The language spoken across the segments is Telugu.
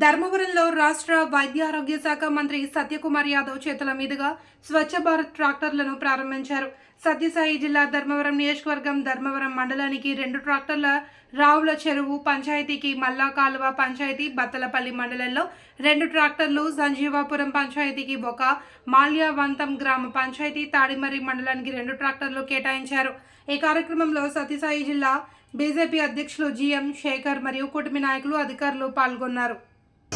ధర్మవరంలో రాష్ట్ర వైద్యారోగ్య శాఖ మంత్రి సత్యకుమార్ యాదవ్ చేతుల మీదుగా స్వచ్ఛ భారత్ ట్రాక్టర్లను ప్రారంభించారు. సత్యసాయి జిల్లా ధర్మవరం నియోజకవర్గం ధర్మవరం మండలానికి రెండు ట్రాక్టర్ల రావుల చెరువు పంచాయతీకి మల్లా కాలువ పంచాయతీ బత్తలపల్లి మండలంలో రెండు ట్రాక్టర్లు సంజీవాపురం పంచాయతీకి ఒక మాల్యావంతం గ్రామ పంచాయతీ తాడిమర్రి మండలానికి రెండు ట్రాక్టర్లు కేటాయించారు. ఈ కార్యక్రమంలో సత్యసాయి జిల్లా బీజేపీ అధ్యక్షులు జిఎం శేఖర్ మరియు కూటమి నాయకులు అధికారులు పాల్గొన్నారు.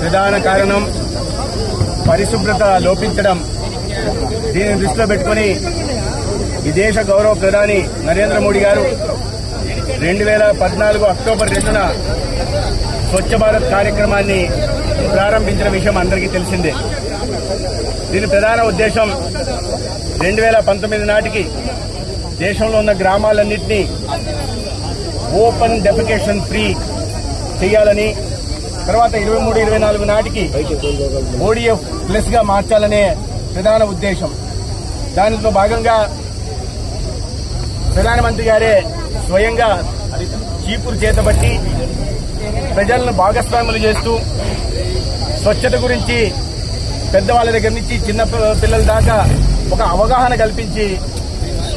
ప్రధాన కారణం పరిశుభ్రత లోపించడం. దీనిని దృష్టిలో పెట్టుకుని ఈ దేశ గౌరవ ప్రధాని నరేంద్ర మోడీ గారు రెండు వేల పద్నాలుగు అక్టోబర్ రెండున స్వచ్ఛ భారత్ కార్యక్రమాన్ని ప్రారంభించిన విషయం అందరికీ తెలిసిందే. దీని ప్రధాన ఉద్దేశం రెండు వేల పంతొమ్మిది నాటికి దేశంలో ఉన్న గ్రామాలన్నింటినీ ఓపెన్ డెఫికేషన్ ఫ్రీ చేయాలని తర్వాత ఇరవై మూడు ఇరవై నాలుగు నాటికి ఓడిఎఫ్ ప్లస్గా మార్చాలనే ప్రధాన ఉద్దేశం. దానిలో భాగంగా ప్రధానమంత్రి గారే స్వయంగా చీపురు చేతబట్టి ప్రజలను భాగస్వాములు చేస్తూ స్వచ్ఛత గురించి పెద్దవాళ్ళ దగ్గర నుంచి చిన్న పిల్లల దాకా ఒక అవగాహన కల్పించి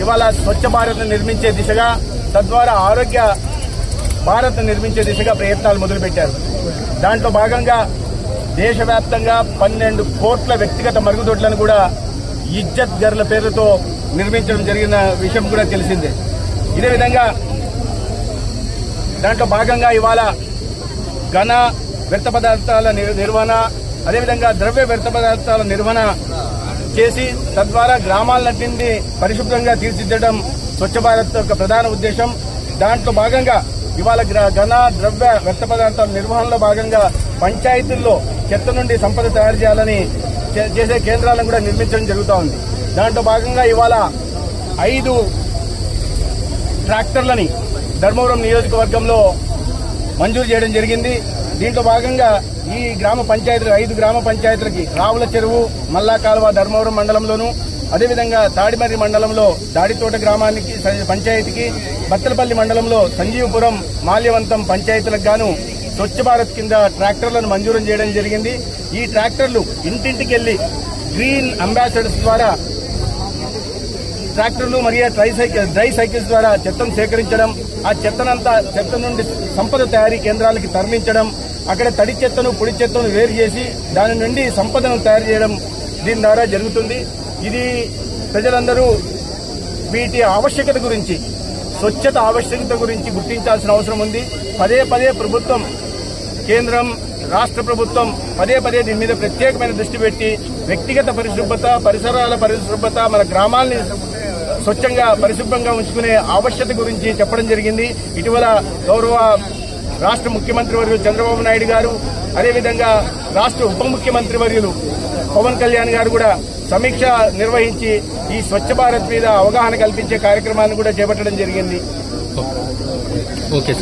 ఇవాళ స్వచ్ఛ భారత్ నిర్మించే దిశగా తద్వారా ఆరోగ్య భారత్ నిర్మించే దిశగా ప్రయత్నాలు మొదలుపెట్టారు. దాంట్లో భాగంగా దేశవ్యాప్తంగా పన్నెండు కోట్ల వ్యక్తిగత మరుగుదొడ్లను కూడా ఇజ్జత్ గర్ల పేరుతో నిర్మించడం జరిగిన విషయం కూడా తెలిసిందే. ఇదే విధంగా దాంట్లో భాగంగా ఇవాళ ఘన వ్యర్థ పదార్థాల నిర్వహణ అదేవిధంగా ద్రవ్య వ్యర్థ పదార్థాల నిర్వహణ చేసి తద్వారా గ్రామాలన్నింటినీ పరిశుభ్రంగా తీర్చిదిద్దడం స్వచ్ఛ భారత్ యొక్క ప్రధాన ఉద్దేశం. దాంట్లో భాగంగా ఇవాళ గ్ర- ఘన ద్రవ్య వ్యర్థ పదార్థాల నిర్వహణలో భాగంగా పంచాయతీల్లో చెత్త నుండి సంపద తయారు చేయాలని చే- చేసే కేంద్రాలను కూడా నిర్మించడం జరుగుతూ ఉంది. దాంట్లో భాగంగా ఇవాళ ఐదు ట్రాక్టర్లని ధర్మవరం నియోజకవర్గంలో మంజూరు చేయడం జరిగింది. దీంట్లో భాగంగా ఈ గ్రామ పంచాయతీలు ఐదు గ్రామ పంచాయతీలకి రావుల చెరువు మల్లా కాలువ ధర్మవరం మండలంలోను అదేవిధంగా తాడిమర్రి మండలంలో దాడితోట గ్రామానికి పంచాయతీకి బత్తలపల్లి మండలంలో సంజీవపురం మాల్యవంతం పంచాయతీలకు గాను స్వచ్ఛ భారత్ కింద ట్రాక్టర్లను మంజూరు చేయడం జరిగింది. ఈ ట్రాక్టర్లు ఇంటింటికి వెళ్ళి గ్రీన్ అంబాసిడర్స్ ద్వారా ట్రాక్టర్లు మరియు ట్రై సైకిల్ డ్రై సైకిల్స్ ద్వారా చెత్తను సేకరించడం ఆ చెత్తనంతా చెత్త నుండి సంపద తయారీ కేంద్రాలకి తరలించడం అక్కడ తడి చెత్తను పొడి చెత్తను వేరు చేసి దాని నుండి సంపదను తయారు చేయడం దీని ద్వారా జరుగుతుంది. ఇది ప్రజలందరూ వీటి ఆవశ్యకత గురించి స్వచ్ఛత ఆవశ్యకత గురించి గుర్తించాల్సిన అవసరం ఉంది. పదే పదే ప్రభుత్వం కేంద్రం రాష్ట్ర ప్రభుత్వం పదే పదే దీని మీద ప్రత్యేకమైన దృష్టి పెట్టి వ్యక్తిగత పరిశుభ్రత పరిసరాల పరిశుభ్రత మన గ్రామాల్ని స్వచ్ఛంగా పరిశుభ్రంగా ఉంచుకునే ఆవశ్యకత గురించి చెప్పడం జరిగింది. ఇటీవల గౌరవ రాష్ట్ర ముఖ్యమంత్రి వర్యులు చంద్రబాబు నాయుడు గారు అదేవిధంగా రాష్ట్ర ఉప ముఖ్యమంత్రి వర్యులు పవన్ కళ్యాణ్ గారు కూడా సమీక్ష నిర్వహించి ఈ స్వచ్ఛ భారత్ మీద అవగాహన కల్పించే కార్యక్రమాన్ని కూడా చేపట్టడం జరిగింది. ఓకే.